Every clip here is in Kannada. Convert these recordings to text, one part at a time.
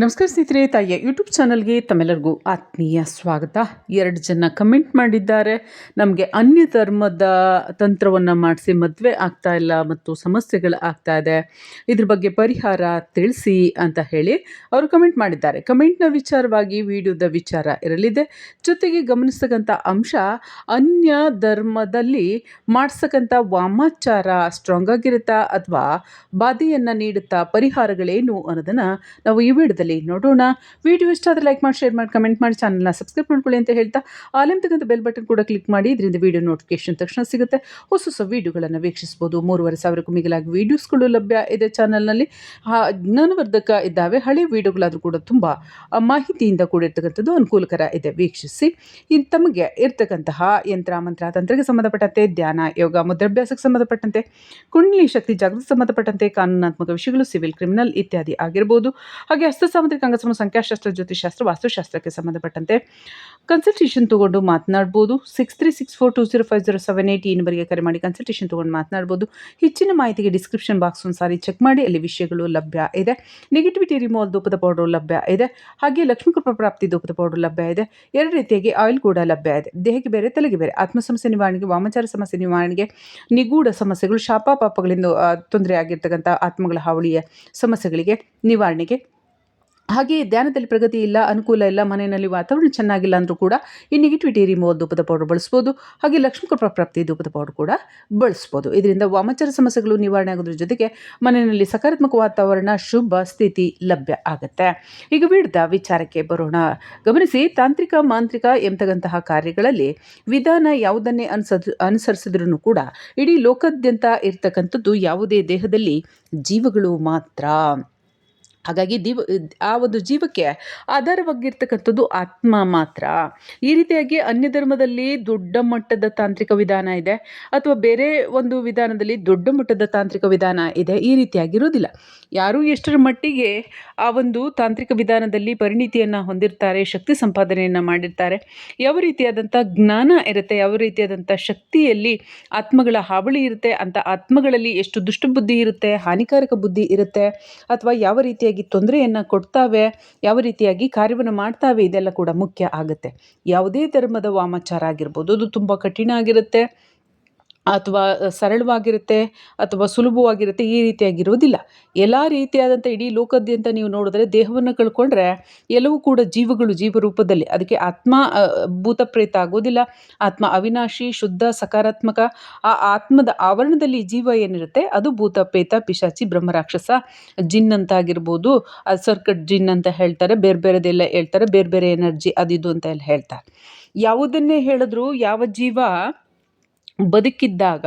ನಮಸ್ಕಾರ ಸ್ನೇಹಿತರೆ, ತಾಯಿಯ ಯೂಟ್ಯೂಬ್ ಚಾನಲ್ಗೆ ತಮ್ಮೆಲ್ಲರಿಗೂ ಆತ್ಮೀಯ ಸ್ವಾಗತ. ಎರಡು ಜನ ಕಮೆಂಟ್ ಮಾಡಿದ್ದಾರೆ. ನಮಗೆ ಅನ್ಯ ಧರ್ಮದ ತಂತ್ರವನ್ನು ಮಾಡಿಸಿ ಮದುವೆ ಆಗ್ತಾ ಇಲ್ಲ ಮತ್ತು ಸಮಸ್ಯೆಗಳು ಆಗ್ತಾ ಇದೆ. ಇದ್ರ ಬಗ್ಗೆ ಪರಿಹಾರ ತಿಳಿಸಿ ಅಂತ ಹೇಳಿ ಅವರು ಕಮೆಂಟ್ ಮಾಡಿದ್ದಾರೆ. ಕಮೆಂಟ್ನ ವಿಚಾರವಾಗಿ ವಿಡಿಯೋದ ವಿಚಾರ ಇರಲಿದೆ. ಜೊತೆಗೆ ಗಮನಿಸ್ತಕ್ಕಂಥ ಅಂಶ, ಅನ್ಯ ಧರ್ಮದಲ್ಲಿ ಮಾಡಿಸ್ತಕ್ಕಂಥ ವಾಮಾಚಾರ ಸ್ಟ್ರಾಂಗ್ ಆಗಿರುತ್ತಾ ಅಥವಾ ಬಾಧೆಯನ್ನು ನೀಡುತ್ತಾ ಪರಿಹಾರಗಳೇನು ಅನ್ನೋದನ್ನು ನಾವು ಈ ನೋಡೋಣ. ವಿಡಿಯೋ ಇಷ್ಟ ಆದರೆ ಲೈಕ್ ಮಾಡಿ ಶೇರ್ ಮಾಡಿ ಕಮೆಂಟ್ ಮಾಡಿ ಚಾನಲ್ನ ಸಬ್ಸ್ಕ್ರೈಬ್ ಮಾಡ್ಕೊಳ್ಳಿ ಅಂತ ಹೇಳ್ತಾ ಆಲಿಂತಕ್ಕಂಥ ಬೆಲ್ ಬಟನ್ ಕೂಡ ಕ್ಲಿಕ್ ಮಾಡಿ, ಇದರಿಂದ ವಿಡಿಯೋ ನೋಟಿಫಿಕೇಶನ್ ತಕ್ಷಣ ಸಿಗುತ್ತೆ. ಹೊಸ ಹೊಸ ವಿಡಿಯೋಗಳನ್ನು ವೀಕ್ಷಿಸ್ಬೋದು ಮೂರುವರೆ ಸಾವಿರಕ್ಕೂ ಮಿಗಿಲಾಗಿ ವೀಡಿಯೋಸ್ಗಳು ಲಭ್ಯ ಇದೆ ಚಾನಲ್ನಲ್ಲಿ ಜ್ಞಾನವರ್ಧಕ ಇದ್ದಾವೆ. ಹಳೆ ವಿಡಿಯೋಗಳಾದರೂ ಕೂಡ ತುಂಬ ಮಾಹಿತಿಯಿಂದ ಕೂಡಿರ್ತಕ್ಕಂಥದ್ದು ಅನುಕೂಲಕರ ಇದೆ. ವೀಕ್ಷಿಸಿ. ಇನ್ನು ತಮಗೆ ಇರ್ತಕ್ಕಂತಹ ಯಂತ್ರ, ಮಂತ್ರ, ತಂತ್ರಕ್ಕೆ ಸಂಬಂಧಪಟ್ಟಂತೆ ಧ್ಯಾನ, ಯೋಗ, ಮುದ್ರಾಭ್ಯಾಸಕ್ಕೆ ಸಂಬಂಧಪಟ್ಟಂತೆ, ಕುಂಡಲಿ ಶಕ್ತಿ, ಜಾಗೃತಿ ಸಂಬಂಧಪಟ್ಟಂತೆ ಕಾನೂನಾತ್ಮಕ ವಿಷಯಗಳು ಸಿವಿಲ್ ಕ್ರಿಮಿನಲ್ ಇತ್ಯಾದಿ ಆಗಿರ್ಬೋದು. ಹಾಗೆ ಹಸ್ತ ಸಾಮುದ್ರಿಕ ಅಂಗಸಮ ಸಂಖ್ಯಾಶಾಸ್ತ್ರ ಜ್ಯೋತಿಷಾಸ್ತ್ರ ವಾಸ್ತುಶಾಸ್ತ್ರಕ್ಕೆ ಸಂಬಂಧಪಟ್ಟಂತೆ ಕನ್ಸಲ್ಟೇಷನ್ ತಗೊಂಡು ಮಾತನಾಡ್ಬೋದು. Six three six four two zero five zero seven eight ಈ ನಂಬರ್ಗೆ ಕರೆ ಮಾಡಿ ಕನ್ಸಲ್ಟೇಷನ್ ತಗೊಂಡು ಮಾತನಾಡ್ಬೋದು. ಹೆಚ್ಚಿನ ಮಾಹಿತಿಗೆ ಡಿಸ್ಕ್ರಿಪ್ಷನ್ ಬಾಕ್ಸ್ ಸಾರಿ ಚೆಕ್ ಮಾಡಿ, ಅಲ್ಲಿ ವಿಷಯಗಳು ಲಭ್ಯ ಇದೆ. ನೆಗೆಟಿವಿಟಿ ರಿಮೂವಲ್ ದೂಪದ ಪೌಡರ್ ಲಭ್ಯ ಇದೆ. ಹಾಗೆ ಲಕ್ಷ್ಮೀ ಕೃಪಾ ಪ್ರಾಪ್ತಿ ದೂಪದ ಪೌಡರ್ ಲಭ್ಯ ಇದೆ. ಎರಡು ರೀತಿಯಾಗಿ ಆಯಿಲ್ ಕೂಡ ಲಭ್ಯ ಇದೆ. ದೇಹಕ್ಕೆ ಬೇರೆ, ತಲೆಗೆ ಬೇರೆ ಆತ್ಮ ಸಮಸ್ಯೆ ನಿವಾರಣೆಗೆ, ವಾಮಚಾರ ಸಮಸ್ಯೆ ನಿವಾರಣೆಗೆ, ನಿಗೂಢ ಸಮಸ್ಯೆಗಳು, ಶಾಪ ಪಾಪಗಳಿಂದ ತೊಂದರೆ ಆಗಿರ್ತಕ್ಕಂಥ ಆತ್ಮಗಳ ಹಾವಳಿಯ ಸಮಸ್ಯೆಗಳಿಗೆ ನಿವಾರಣೆಗೆ ಹಾಗೆ ಧ್ಯಾನದಲ್ಲಿ ಪ್ರಗತಿ ಇಲ್ಲ, ಅನುಕೂಲ ಇಲ್ಲ, ಮನೆಯಲ್ಲಿ ವಾತಾವರಣ ಚೆನ್ನಾಗಿಲ್ಲ ಅಂದರೂ ಕೂಡ ಈ ನೆಗೆಟಿವಿಟಿ ರಿಮೂವಲ್ ಧೂಪದ ಪೌಡರ್ ಬಳಸ್ಬೋದು. ಹಾಗೆ ಲಕ್ಷ್ಮೀ ಕೃಪಾ ಪ್ರಾಪ್ತಿ ಧೂಪದ ಪೌಡರ್ ಕೂಡ ಬಳಸ್ಬೋದು. ಇದರಿಂದ ವಾಮಚರ ಸಮಸ್ಯೆಗಳು ನಿವಾರಣೆ ಆಗೋದ್ರ ಜೊತೆಗೆ ಮನೆಯಲ್ಲಿ ಸಕಾರಾತ್ಮಕ ವಾತಾವರಣ, ಶುಭ ಸ್ಥಿತಿ ಲಭ್ಯ ಆಗುತ್ತೆ. ಈಗ ವಿಡ್ದ ವಿಚಾರಕ್ಕೆ ಬರೋಣ. ಗಮನಿಸಿ ತಾಂತ್ರಿಕ, ಮಾಂತ್ರಿಕ ಎಂಬತಕ್ಕಂತಹ ಕಾರ್ಯಗಳಲ್ಲಿ ವಿಧಾನ ಯಾವುದನ್ನೇ ಅನುಸ ಅನುಸರಿಸಿದ್ರೂ ಕೂಡ ಇಡೀ ಲೋಕದ್ಯಂತ ಇರ್ತಕ್ಕಂಥದ್ದು ಯಾವುದೇ ದೇಹದಲ್ಲಿ ಜೀವಗಳು ಮಾತ್ರ. ಹಾಗಾಗಿ ದಿವ್, ಆ ಒಂದು ಜೀವಕ್ಕೆ ಆಧಾರವಾಗಿರ್ತಕ್ಕಂಥದ್ದು ಆತ್ಮ ಮಾತ್ರ. ಈ ರೀತಿಯಾಗಿ ಅನ್ಯ ಧರ್ಮದಲ್ಲಿ ದೊಡ್ಡ ಮಟ್ಟದ ತಾಂತ್ರಿಕ ವಿಧಾನ ಇದೆ, ಅಥವಾ ಬೇರೆ ಒಂದು ವಿಧಾನದಲ್ಲಿ ದೊಡ್ಡ ಮಟ್ಟದ ತಾಂತ್ರಿಕ ವಿಧಾನ ಇದೆ, ಈ ರೀತಿಯಾಗಿರೋದಿಲ್ಲ ಯಾರು ಎಷ್ಟರ ಮಟ್ಟಿಗೆ ಆ ಒಂದು ತಾಂತ್ರಿಕ ವಿಧಾನದಲ್ಲಿ ಪರಿಣಿತಿಯನ್ನು ಹೊಂದಿರ್ತಾರೆ, ಶಕ್ತಿ ಸಂಪಾದನೆಯನ್ನು ಮಾಡಿರ್ತಾರೆ, ಯಾವ ರೀತಿಯಾದಂಥ ಜ್ಞಾನ ಇರುತ್ತೆ, ಯಾವ ರೀತಿಯಾದಂಥ ಶಕ್ತಿಯಲ್ಲಿ ಆತ್ಮಗಳ ಹಾವಳಿ ಇರುತ್ತೆ ಅಂತ ಆತ್ಮಗಳಲ್ಲಿ ಎಷ್ಟು ದುಷ್ಟಬುದ್ಧಿ ಇರುತ್ತೆ, ಹಾನಿಕಾರಕ ಬುದ್ಧಿ ಇರುತ್ತೆ, ಅಥವಾ ಯಾವ ರೀತಿಯಾಗಿ ತೊಂದರೆಯನ್ನು ಕೊಡ್ತಾವೆ, ಯಾವ ರೀತಿಯಾಗಿ ಕಾರ್ಯವನ್ನು ಮಾಡ್ತಾವೆ ಇದೆಲ್ಲ ಕೂಡ ಮುಖ್ಯ ಆಗುತ್ತೆ. ಯಾವುದೇ ಧರ್ಮದ ವಾಮಾಚಾರ ಆಗಿರ್ಬೋದು, ಅದು ತುಂಬ ಕಠಿಣ ಆಗಿರುತ್ತೆ. ಅಥವಾ ಸರಳವಾಗಿರುತ್ತೆ ಅಥವಾ ಸುಲಭವಾಗಿರುತ್ತೆ ಈ ರೀತಿಯಾಗಿರೋದಿಲ್ಲ ಎಲ್ಲ ರೀತಿಯಾದಂಥ ಇಡೀ ಲೋಕದಾದ್ಯಂತ ನೀವು ನೋಡಿದ್ರೆ ದೇಹವನ್ನು ಕಳ್ಕೊಂಡ್ರೆ ಎಲ್ಲವೂ ಕೂಡ ಜೀವಗಳು ಜೀವರೂಪದಲ್ಲಿ ಅದಕ್ಕೆ ಆತ್ಮ ಭೂತಪ್ರೇತ ಭೂತ ಪ್ರೇತ ಆಗೋದಿಲ್ಲ. ಆತ್ಮ ಅವಿನಾಶಿ, ಶುದ್ಧ, ಸಕಾರಾತ್ಮಕ, ಆ ಆತ್ಮದ ಆವರಣದಲ್ಲಿ ಜೀವ ಏನಿರುತ್ತೆ ಅದು ಭೂತಪ್ರೇತ, ಪಿಶಾಚಿ, ಬ್ರಹ್ಮರಾಕ್ಷಸ, ಜಿನ್ ಅಂತ ಆಗಿರ್ಬೋದು ಸರ್ಕಟ್ ಜಿನ್ ಅಂತ ಹೇಳ್ತಾರೆ, ಬೇರೆ ಬೇರೆದೆಲ್ಲ ಹೇಳ್ತಾರೆ, ಬೇರೆ ಬೇರೆ ಎನರ್ಜಿ ಅದಿದು ಅಂತ ಎಲ್ಲ ಹೇಳ್ತಾರೆ. ಯಾವುದನ್ನೇ ಹೇಳಿದ್ರು ಯಾವ ಜೀವ ಬದುಕಿದ್ದಾಗ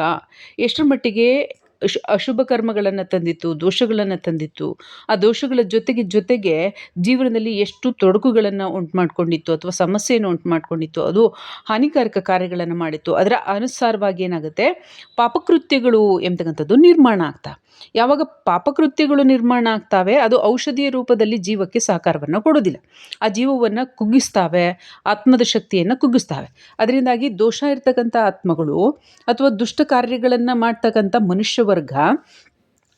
ಎಷ್ಟರ ಮಟ್ಟಿಗೆ ಅಶು ಅಶುಭ ಕರ್ಮಗಳನ್ನು ತಂದಿತ್ತು, ದೋಷಗಳನ್ನು ತಂದಿತ್ತು, ಆ ದೋಷಗಳ ಜೊತೆಗೆ ಜೊತೆಗೆ ಜೀವನದಲ್ಲಿ ಎಷ್ಟು ತೊಡಕುಗಳನ್ನು ಉಂಟು ಮಾಡ್ಕೊಂಡಿತ್ತು ಅಥವಾ ಸಮಸ್ಯೆಯನ್ನು ಉಂಟು ಮಾಡ್ಕೊಂಡಿತ್ತು ಅದು ಹಾನಿಕಾರಕ ಕಾರ್ಯಗಳನ್ನು ಮಾಡಿತ್ತು. ಅದರ ಅನುಸಾರವಾಗಿ ಏನಾಗುತ್ತೆ? ಪಾಪಕೃತ್ಯಗಳು ಎಂಬತಕ್ಕಂಥದ್ದು ನಿರ್ಮಾಣ ಆಗ್ತಾ ಯಾವಾಗ ಪಾಪಕೃತ್ಯಗಳು ನಿರ್ಮಾಣ ಆಗ್ತಾವೆ, ಅದು ಔಷಧಿಯ ರೂಪದಲ್ಲಿ ಜೀವಕ್ಕೆ ಸಹಕಾರವನ್ನು ಕೊಡೋದಿಲ್ಲ ಆ ಜೀವವನ್ನು ಕುಗ್ಗಿಸ್ತಾವೆ, ಆತ್ಮದ ಶಕ್ತಿಯನ್ನು ಕುಗ್ಗಿಸ್ತಾವೆ. ಅದರಿಂದಾಗಿ ದೋಷ ಇರ್ತಕ್ಕಂಥ ಆತ್ಮಗಳು ಅಥವಾ ದುಷ್ಟ ಕಾರ್ಯಗಳನ್ನು ಮಾಡ್ತಕ್ಕಂಥ ಮನುಷ್ಯ ವರ್ಗ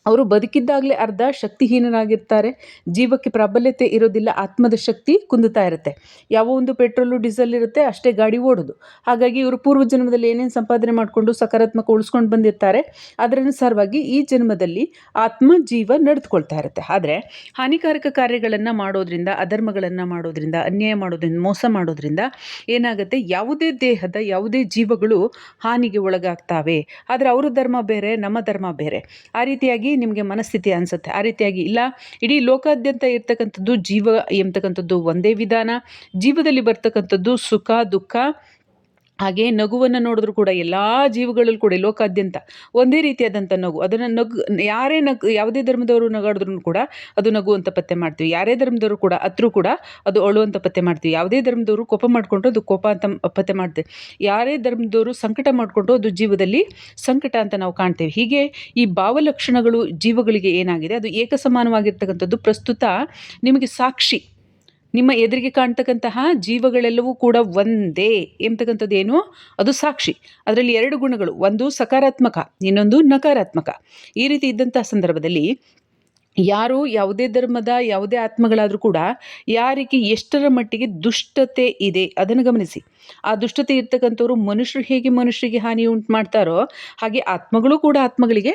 ಅವರು ಬದುಕಿದ್ದಾಗಲೇ ಅರ್ಧ ಶಕ್ತಿಹೀನರಾಗಿರ್ತಾರೆ. ಜೀವಕ್ಕೆ ಪ್ರಾಬಲ್ಯತೆ ಇರೋದಿಲ್ಲ, ಆತ್ಮದ ಶಕ್ತಿ ಕುಂದುತ್ತಾ ಇರುತ್ತೆ. ಯಾವ ಒಂದು ಪೆಟ್ರೋಲು, ಡೀಸೆಲ್ ಇರುತ್ತೆ, ಅಷ್ಟೇ ಗಾಡಿ ಓಡೋದು. ಹಾಗಾಗಿ ಇವರು ಪೂರ್ವ ಜನ್ಮದಲ್ಲಿ ಏನೇನು ಸಂಪಾದನೆ ಮಾಡಿಕೊಂಡು ಸಕಾರಾತ್ಮಕ ಉಳಿಸ್ಕೊಂಡು ಬಂದಿರ್ತಾರೆ ಅದರನುಸಾರವಾಗಿ ಈ ಜನ್ಮದಲ್ಲಿ ಆತ್ಮ, ಜೀವ ನಡೆದುಕೊಳ್ತಾ ಇರುತ್ತೆ. ಆದರೆ ಹಾನಿಕಾರಕ ಕಾರ್ಯಗಳನ್ನು ಮಾಡೋದ್ರಿಂದ, ಅಧರ್ಮಗಳನ್ನು ಮಾಡೋದ್ರಿಂದ, ಅನ್ಯಾಯ ಮಾಡೋದ್ರಿಂದ, ಮೋಸ ಮಾಡೋದ್ರಿಂದ ಏನಾಗುತ್ತೆ? ಯಾವುದೇ ದೇಹದ, ಯಾವುದೇ ಜೀವಗಳು ಹಾನಿಗೆ ಒಳಗಾಗ್ತಾವೆ. ಆದರೆ ಅವರ ಧರ್ಮ ಬೇರೆ, ನಮ್ಮ ಧರ್ಮ ಬೇರೆ. ಆ ರೀತಿಯಾಗಿ ನಿಮಗೆ ಮನಸ್ಥಿತಿ ಅನಿಸುತ್ತೆ. ಆ ರೀತಿಯಾಗಿ ಇಲ್ಲ, ಇಡೀ ಲೋಕಾದ್ಯಂತ ಇರ್ತಕ್ಕಂಥದ್ದು ಜೀವ ಎಂಬತಕ್ಕಂಥದ್ದು ಒಂದೇ ವಿಧಾನ. ಜೀವದಲ್ಲಿ ಬರ್ತಕ್ಕಂಥದ್ದು ಸುಖ, ದುಃಖ ಹಾಗೆ ನಗುವನ್ನು ನೋಡಿದ್ರು ಕೂಡ ಎಲ್ಲ ಜೀವಗಳಲ್ಲೂ ಕೂಡ ಲೋಕಾದ್ಯಂತ ಒಂದೇ ರೀತಿಯಾದಂಥ ನಗು. ಅದನ್ನು ನಗು, ಯಾರೇ ನಗು, ಯಾವುದೇ ಧರ್ಮದವರು ನಗಾಡಿದ್ರು ಕೂಡ ಅದು ನಗು ಅಂತ ಪತ್ತೆ ಮಾಡ್ತೀವಿ. ಯಾರೇ ಧರ್ಮದವರು ಕೂಡ ಅತ್ರೂ ಕೂಡ ಅದು ಅಳು ಅಂತ ಪತ್ತೆ ಮಾಡ್ತೀವಿ. ಯಾವುದೇ ಧರ್ಮದವರು ಕೋಪ ಮಾಡಿಕೊಂಡ್ರು ಅದು ಕೋಪ ಅಂತ ಪತ್ತೆ ಮಾಡ್ತೀವಿ. ಯಾರೇ ಧರ್ಮದವರು ಸಂಕಟ ಮಾಡಿಕೊಂಡ್ರು ಅದು ಜೀವದಲ್ಲಿ ಸಂಕಟ ಅಂತ ನಾವು ಕಾಣ್ತೇವೆ. ಹೀಗೆ ಈ ಭಾವಲಕ್ಷಣಗಳು ಜೀವಗಳಿಗೆ ಏನಾಗಿದೆ? ಅದು ಏಕಸಮಾನವಾಗಿರ್ತಕ್ಕಂಥದ್ದು ಪ್ರಸ್ತುತ ನಿಮಗೆ ಸಾಕ್ಷಿ ನಿಮ್ಮ ಎದುರಿಗೆ ಕಾಣ್ತಕ್ಕಂತಹ ಜೀವಗಳೆಲ್ಲವೂ ಕೂಡ ಒಂದೇ ಎಂಬತಕ್ಕಂಥದ್ದು ಏನು? ಅದು ಸಾಕ್ಷಿ. ಅದರಲ್ಲಿ ಎರಡು ಗುಣಗಳು. ಒಂದು ಸಕಾರಾತ್ಮಕ, ಇನ್ನೊಂದು ನಕಾರಾತ್ಮಕ. ಈ ರೀತಿ ಇದ್ದಂತಹ ಸಂದರ್ಭದಲ್ಲಿ ಯಾರು ಯಾವುದೇ ಧರ್ಮದ, ಯಾವುದೇ ಆತ್ಮಗಳಾದರೂ ಕೂಡ ಯಾರಿಗೆ ಎಷ್ಟರ ಮಟ್ಟಿಗೆ ದುಷ್ಟತೆ ಇದೆ ಅದನ್ನು ಗಮನಿಸಿ. ಆ ದುಷ್ಟತೆ ಇರ್ತಕ್ಕಂಥವ್ರು ಮನುಷ್ಯರು ಹೇಗೆ ಮನುಷ್ಯರಿಗೆ ಹಾನಿ ಉಂಟು ಮಾಡ್ತಾರೋ ಹಾಗೆ ಆತ್ಮಗಳು ಕೂಡ ಆತ್ಮಗಳಿಗೆ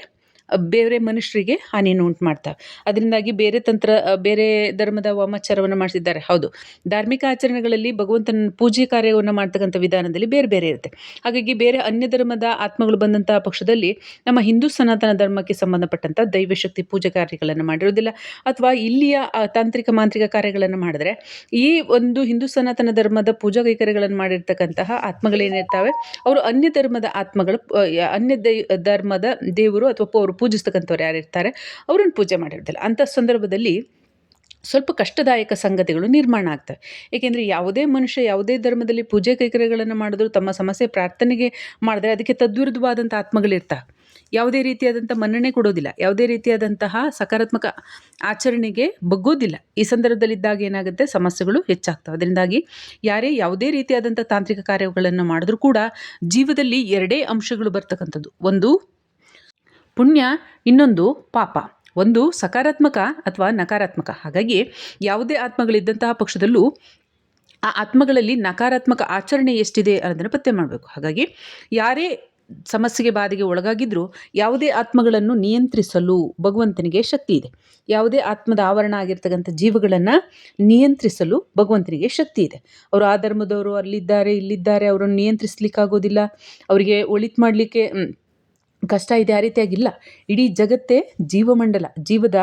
ಬೇರೆ ಮನುಷ್ಯರಿಗೆ ಹಾನಿಯನ್ನು ಉಂಟು ಮಾಡ್ತವೆ. ಅದರಿಂದಾಗಿ ಬೇರೆ ತಂತ್ರ, ಬೇರೆ ಧರ್ಮದ ವಾಮಾಚಾರವನ್ನು ಮಾಡಿಸಿದ್ದಾರೆ ಹೌದು. ಧಾರ್ಮಿಕ ಆಚರಣೆಗಳಲ್ಲಿ ಭಗವಂತನ ಪೂಜೆ ಕಾರ್ಯವನ್ನು ಮಾಡ್ತಕ್ಕಂಥ ವಿಧಾನದಲ್ಲಿ ಬೇರೆ ಬೇರೆ ಇರುತ್ತೆ. ಹಾಗಾಗಿ ಬೇರೆ ಅನ್ಯ ಧರ್ಮದ ಆತ್ಮಗಳು ಬಂದಂತಹ ಪಕ್ಷದಲ್ಲಿ ನಮ್ಮ ಹಿಂದೂ ಸನಾತನ ಧರ್ಮಕ್ಕೆ ಸಂಬಂಧಪಟ್ಟಂಥ ದೈವಶಕ್ತಿ ಪೂಜೆ ಕಾರ್ಯಗಳನ್ನು ಮಾಡಿರೋದಿಲ್ಲ. ಅಥವಾ ಇಲ್ಲಿಯ ತಾಂತ್ರಿಕ ಮಾಂತ್ರಿಕ ಕಾರ್ಯಗಳನ್ನು ಮಾಡಿದ್ರೆ ಈ ಒಂದು ಹಿಂದೂ ಸನಾತನ ಧರ್ಮದ ಪೂಜಾ ಕೈಕರ್ಯಗಳನ್ನು ಮಾಡಿರ್ತಕ್ಕಂತಹ ಆತ್ಮಗಳೇನಿರ್ತಾವೆ, ಅವರು ಅನ್ಯ ಧರ್ಮದ ಆತ್ಮಗಳು ಅನ್ಯ ದೈ, ಧರ್ಮದ ದೇವರು ಅಥವಾ ಅವರು ಪೂಜಿಸ್ತಕ್ಕಂಥವ್ರು ಯಾರಿರ್ತಾರೆ ಅವ್ರನ್ನ ಪೂಜೆ ಮಾಡಿರ್ತಿಲ್ಲ ಅಂಥ ಸಂದರ್ಭದಲ್ಲಿ ಸ್ವಲ್ಪ ಕಷ್ಟದಾಯಕ ಸಂಗತಿಗಳು ನಿರ್ಮಾಣ ಆಗ್ತವೆ. ಏಕೆಂದರೆ ಯಾವುದೇ ಮನುಷ್ಯ ಯಾವುದೇ ಧರ್ಮದಲ್ಲಿ ಪೂಜೆ ಕೈಕರ್ಯಗಳನ್ನು ಮಾಡಿದ್ರು, ತಮ್ಮ ಸಮಸ್ಯೆ ಪ್ರಾರ್ಥನೆಗೆ ಮಾಡಿದ್ರೆ ಅದಕ್ಕೆ ತದ್ವಿರುದ್ಧವಾದಂಥ ಆತ್ಮಗಳಿರ್ತವೆ. ಯಾವುದೇ ರೀತಿಯಾದಂಥ ಮನ್ನಣೆ ಕೊಡೋದಿಲ್ಲ, ಯಾವುದೇ ರೀತಿಯಾದಂತಹ ಸಕಾರಾತ್ಮಕ ಆಚರಣೆಗೆ ಬಗ್ಗೋದಿಲ್ಲ. ಈ ಸಂದರ್ಭದಲ್ಲಿದ್ದಾಗ ಏನಾಗುತ್ತೆ? ಸಮಸ್ಯೆಗಳು ಹೆಚ್ಚಾಗ್ತವೆ. ಅದರಿಂದಾಗಿ ಯಾರೇ ಯಾವುದೇ ರೀತಿಯಾದಂಥ ತಾಂತ್ರಿಕ ಕಾರ್ಯಗಳನ್ನು ಮಾಡಿದ್ರೂ ಕೂಡ ಜೀವದಲ್ಲಿ ಎರಡೇ ಅಂಶಗಳು ಬರ್ತಕ್ಕಂಥದ್ದು. ಒಂದು ಪುಣ್ಯ, ಇನ್ನೊಂದು ಪಾಪ. ಒಂದು ಸಕಾರಾತ್ಮಕ ಅಥವಾ ನಕಾರಾತ್ಮಕ. ಹಾಗಾಗಿ ಯಾವುದೇ ಆತ್ಮಗಳಿದ್ದಂತಹ ಪಕ್ಷದಲ್ಲೂ ಆ ಆತ್ಮಗಳಲ್ಲಿ ನಕಾರಾತ್ಮಕ ಆಚರಣೆ ಎಷ್ಟಿದೆ ಅನ್ನೋದನ್ನು ಪತ್ತೆ ಮಾಡಬೇಕು. ಹಾಗಾಗಿ ಯಾರೇ ಸಮಸ್ಯೆಗೆ ಬಾಧೆಗೆ ಒಳಗಾಗಿದ್ದರೂ ಯಾವುದೇ ಆತ್ಮಗಳನ್ನು ನಿಯಂತ್ರಿಸಲು ಭಗವಂತನಿಗೆ ಶಕ್ತಿ ಇದೆ. ಯಾವುದೇ ಆತ್ಮದ ಆವರಣ ಆಗಿರ್ತಕ್ಕಂಥ ಜೀವಗಳನ್ನು ನಿಯಂತ್ರಿಸಲು ಭಗವಂತನಿಗೆ ಶಕ್ತಿ ಇದೆ. ಅವರು ಆ ಧರ್ಮದವರು ಅಲ್ಲಿದ್ದಾರೆ, ಇಲ್ಲಿದ್ದಾರೆ, ಅವರನ್ನು ನಿಯಂತ್ರಿಸ್ಲಿಕ್ಕಾಗೋದಿಲ್ಲ. ಅವರಿಗೆ ಒಳಿತು ಮಾಡಲಿಕ್ಕೆ ಕಷ್ಟ ಇದೆ ಆ ರೀತಿಯಾಗಿಲ್ಲ. ಇಡೀ ಜಗತ್ತೇ ಜೀವಮಂಡಲ, ಜೀವದ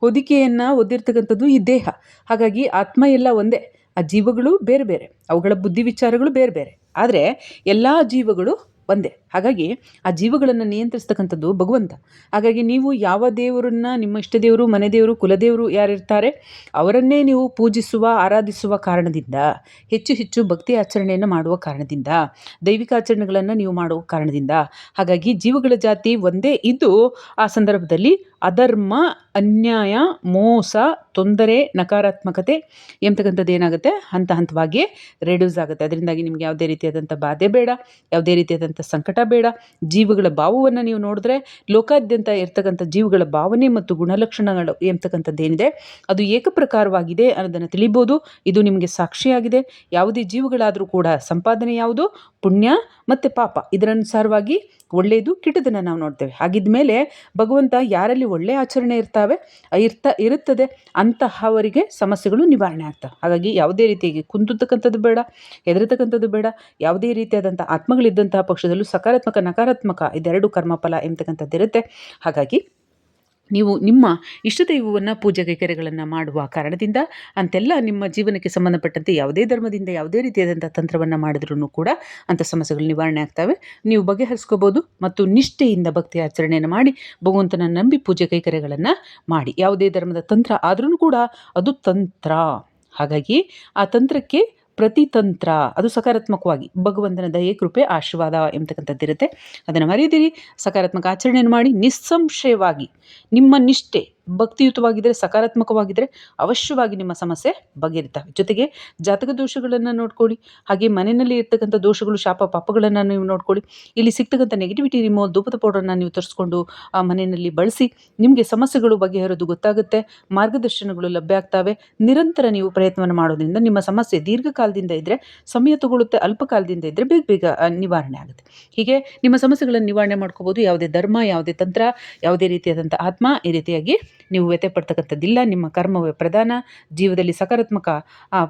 ಹೊದಿಕೆಯನ್ನು ಒದ್ದಿರ್ತಕ್ಕಂಥದ್ದು ಈ ದೇಹ. ಹಾಗಾಗಿ ಆತ್ಮ ಎಲ್ಲ ಒಂದೇ, ಆ ಜೀವಗಳು ಬೇರೆ ಬೇರೆ, ಅವುಗಳ ಬುದ್ಧಿ ವಿಚಾರಗಳು ಬೇರೆ ಬೇರೆ. ಆದರೆ ಎಲ್ಲ ಜೀವಗಳು ಒಂದೇ. ಹಾಗಾಗಿ ಆ ಜೀವಗಳನ್ನು ನಿಯಂತ್ರಿಸ್ತಕ್ಕಂಥದ್ದು ಭಗವಂತ. ಹಾಗಾಗಿ ನೀವು ಯಾವ ದೇವರನ್ನ, ನಿಮ್ಮ ಇಷ್ಟ ದೇವರು, ಮನೆ ದೇವರು ಕುಲದೇವರು ಯಾರಿರ್ತಾರೆ, ಅವರನ್ನೇ ನೀವು ಪೂಜಿಸುವ, ಆರಾಧಿಸುವ ಕಾರಣದಿಂದ, ಹೆಚ್ಚು ಹೆಚ್ಚು ಭಕ್ತಿ ಆಚರಣೆಯನ್ನು ಮಾಡುವ ಕಾರಣದಿಂದ, ದೈವಿಕ ಆಚರಣೆಗಳನ್ನು ನೀವು ಮಾಡುವ ಕಾರಣದಿಂದ, ಹಾಗಾಗಿ ಜೀವಗಳ ಜಾತಿ ಒಂದೇ ಇದ್ದು ಆ ಸಂದರ್ಭದಲ್ಲಿ ಅಧರ್ಮ, ಅನ್ಯಾಯ, ಮೋಸ, ತೊಂದರೆ, ನಕಾರಾತ್ಮಕತೆ ಎಂತಕ್ಕಂಥದ್ದು ಏನಾಗುತ್ತೆ? ಹಂತ ಹಂತವಾಗಿ ರೆಡ್ಯೂಸ್ ಆಗುತ್ತೆ. ಅದರಿಂದಾಗಿ ನಿಮ್ಗೆ ಯಾವುದೇ ರೀತಿಯಾದಂಥ ಬಾಧೆ ಬೇಡ, ಯಾವುದೇ ರೀತಿಯಾದಂಥ ಸಂಕಟ ಬೇಡ. ಜೀವಗಳ ಭಾವವನ್ನು ನೀವು ನೋಡಿದ್ರೆ ಲೋಕಾದ್ಯಂತ ಇರ್ತಕ್ಕಂಥ ಜೀವಗಳ ಭಾವನೆ ಮತ್ತು ಗುಣಲಕ್ಷಣಗಳು ಎಂಬತಕ್ಕಂಥದ್ದು ಏನಿದೆ. ಅದು ಏಕಪ್ರಕಾರವಾಗಿದೆ ಅನ್ನೋದನ್ನು ತಿಳಿಬೋದು. ಇದು ನಿಮಗೆ ಸಾಕ್ಷಿಯಾಗಿದೆ. ಯಾವುದೇ ಜೀವಗಳಾದರೂ ಕೂಡ ಸಂಪಾದನೆ ಯಾವುದು? ಪುಣ್ಯ ಮತ್ತು ಪಾಪ. ಇದರನುಸಾರವಾಗಿ ಒಳ್ಳೆಯದು, ಕೆಟ್ಟದನ್ನು ನಾವು ನೋಡ್ತೇವೆ. ಹಾಗಿದ್ದ ಮೇಲೆ ಭಗವಂತ ಯಾರಲ್ಲಿ ಒಳ್ಳೆಯ ಆಚರಣೆ ಇರ್ತಾವೆ? ಇರ್ತ, ಇರುತ್ತದೆ. ಅಂತಹವರಿಗೆ ಸಮಸ್ಯೆಗಳು ನಿವಾರಣೆ ಆಗ್ತವೆ. ಹಾಗಾಗಿ ಯಾವುದೇ ರೀತಿಯಾಗಿ ಕುಂತಕ್ಕಂಥದ್ದು ಬೇಡ, ಹೆದರತಕ್ಕಂಥದ್ದು ಬೇಡ. ಯಾವುದೇ ರೀತಿಯಾದಂಥ ಆತ್ಮಗಳಿದ್ದಂತಹ ಪಕ್ಷದಲ್ಲೂ ಸಕಾರಾತ್ಮಕ ನಕಾರಾತ್ಮಕ ಇದೆರಡು ಕರ್ಮಫಲ ಎಂಬತಕ್ಕಂಥದ್ದಿರುತ್ತೆ ಹಾಗಾಗಿ ನೀವು ನಿಮ್ಮ ಇಷ್ಟ ದೈವವನ್ನು ಪೂಜೆ ಕೈಕರ್ಯಗಳನ್ನು ಮಾಡುವ ಕಾರಣದಿಂದ ಅಂತೆಲ್ಲ ನಿಮ್ಮ ಜೀವನಕ್ಕೆ ಸಂಬಂಧಪಟ್ಟಂತೆ ಯಾವುದೇ ಧರ್ಮದಿಂದ ಯಾವುದೇ ರೀತಿಯಾದಂಥ ತಂತ್ರವನ್ನು ಮಾಡಿದ್ರೂ ಕೂಡ ಅಂಥ ಸಮಸ್ಯೆಗಳು ನಿವಾರಣೆ ಆಗ್ತವೆ. ನೀವು ಬಗೆಹರಿಸ್ಕೋಬೋದು ಮತ್ತು ನಿಷ್ಠೆಯಿಂದ ಭಕ್ತಿ ಆಚರಣೆಯನ್ನು ಮಾಡಿ, ಭಗವಂತನ ನಂಬಿ ಪೂಜೆ ಕೈಕರ್ಯಗಳನ್ನು ಮಾಡಿ. ಯಾವುದೇ ಧರ್ಮದ ತಂತ್ರ ಆದ್ರೂ ಕೂಡ ಅದು ತಂತ್ರ. ಹಾಗಾಗಿ ಆ ತಂತ್ರಕ್ಕೆ ಪ್ರತಿತಂತ್ರ, ಅದು ಸಕಾರಾತ್ಮಕವಾಗಿ, ಭಗವಂತನ ದಯೆ, ಕೃಪೆ, ಆಶೀರ್ವಾದ ಎಂಬತಕ್ಕಂಥದ್ದಿರುತ್ತೆ. ಅದನ್ನು ಮರೆಯದಿರಿ. ಸಕಾರಾತ್ಮಕ ಆಚರಣೆಯನ್ನು ಮಾಡಿ, ನಿಸ್ಸಂಶಯವಾಗಿ ನಿಮ್ಮ ನಿಷ್ಠೆ ಭಕ್ತಿಯುತವಾಗಿದ್ದರೆ, ಸಕಾರಾತ್ಮಕವಾಗಿದ್ದರೆ ಅವಶ್ಯವಾಗಿ ನಿಮ್ಮ ಸಮಸ್ಯೆ ಬಗೆಹರಿತವೆ. ಜೊತೆಗೆ ಜಾತಕ ದೋಷಗಳನ್ನು ನೋಡ್ಕೊಳ್ಳಿ, ಹಾಗೆ ಮನೆಯಲ್ಲಿ ಇರ್ತಕ್ಕಂಥ ದೋಷಗಳು, ಶಾಪ ಪಾಪಗಳನ್ನು ನೀವು ನೋಡ್ಕೊಳ್ಳಿ. ಇಲ್ಲಿ ಸಿಗ್ತಕ್ಕಂಥ ನೆಗೆಟಿವಿಟಿ ರಿಮೋಲ್ ಧೂಪದ ಪೌಡರನ್ನು ನೀವು ತರಿಸ್ಕೊಂಡು, ಆ ಮನೆಯಲ್ಲಿ ಬಳಸಿ ನಿಮಗೆ ಸಮಸ್ಯೆಗಳು ಬಗೆಹರೋದು ಗೊತ್ತಾಗುತ್ತೆ, ಮಾರ್ಗದರ್ಶನಗಳು ಲಭ್ಯ ಆಗ್ತವೆ. ನಿರಂತರ ನೀವು ಪ್ರಯತ್ನವನ್ನು ಮಾಡೋದ್ರಿಂದ ನಿಮ್ಮ ಸಮಸ್ಯೆ ದೀರ್ಘಕಾಲದಿಂದ ಇದ್ದರೆ ಸಮಯ ತಗೊಳ್ಳುತ್ತೆ ಅಲ್ಪಕಾಲದಿಂದ ಇದ್ದರೆ ಬೇಗ ಬೇಗ ನಿವಾರಣೆ ಆಗುತ್ತೆ. ಹೀಗೆ ನಿಮ್ಮ ಸಮಸ್ಯೆಗಳನ್ನು ನಿವಾರಣೆ ಮಾಡ್ಕೋಬೋದು. ಯಾವುದೇ ಧರ್ಮ, ಯಾವುದೇ ತಂತ್ರ, ಯಾವುದೇ ರೀತಿಯಾದಂಥ ಆತ್ಮ ಈ ರೀತಿಯಾಗಿ ನೀವು ವ್ಯಥೆ ಪಡ್ತಕ್ಕಂಥದ್ದಿಲ್ಲ, ನಿಮ್ಮ ಕರ್ಮವೇ ಪ್ರಧಾನ. ಜೀವದಲ್ಲಿ ಸಕಾರಾತ್ಮಕ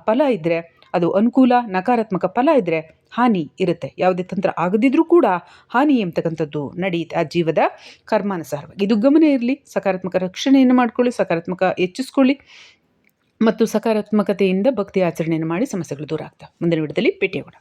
ಫಲ ಇದ್ದರೆ ಅದು ಅನುಕೂಲ, ನಕಾರಾತ್ಮಕ ಫಲ ಇದ್ದರೆ ಹಾನಿ ಇರುತ್ತೆ. ಯಾವುದೇ ತಂತ್ರ ಆಗದಿದ್ರೂ ಕೂಡ ಹಾನಿ ಎಂಬತಕ್ಕಂಥದ್ದು ನಡೆಯುತ್ತೆ ಆ ಜೀವದ ಕರ್ಮಾನುಸಾರವಾಗಿ. ಇದು ಗಮನ ಇರಲಿ, ಸಕಾರಾತ್ಮಕ ರಕ್ಷಣೆಯನ್ನು ಮಾಡ್ಕೊಳ್ಳಿ, ಸಕಾರಾತ್ಮಕ ಹೆಚ್ಚಿಸ್ಕೊಳ್ಳಿ ಮತ್ತು ಸಕಾರಾತ್ಮಕತೆಯಿಂದ ಭಕ್ತಿ ಆಚರಣೆಯನ್ನು ಮಾಡಿ ಸಮಸ್ಯೆಗಳು ದೂರ ಆಗ್ತವೆ. ಮುಂದಿನ ವಿಡದಲ್ಲಿ ಭೇಟಿಯಾಗೋಣ.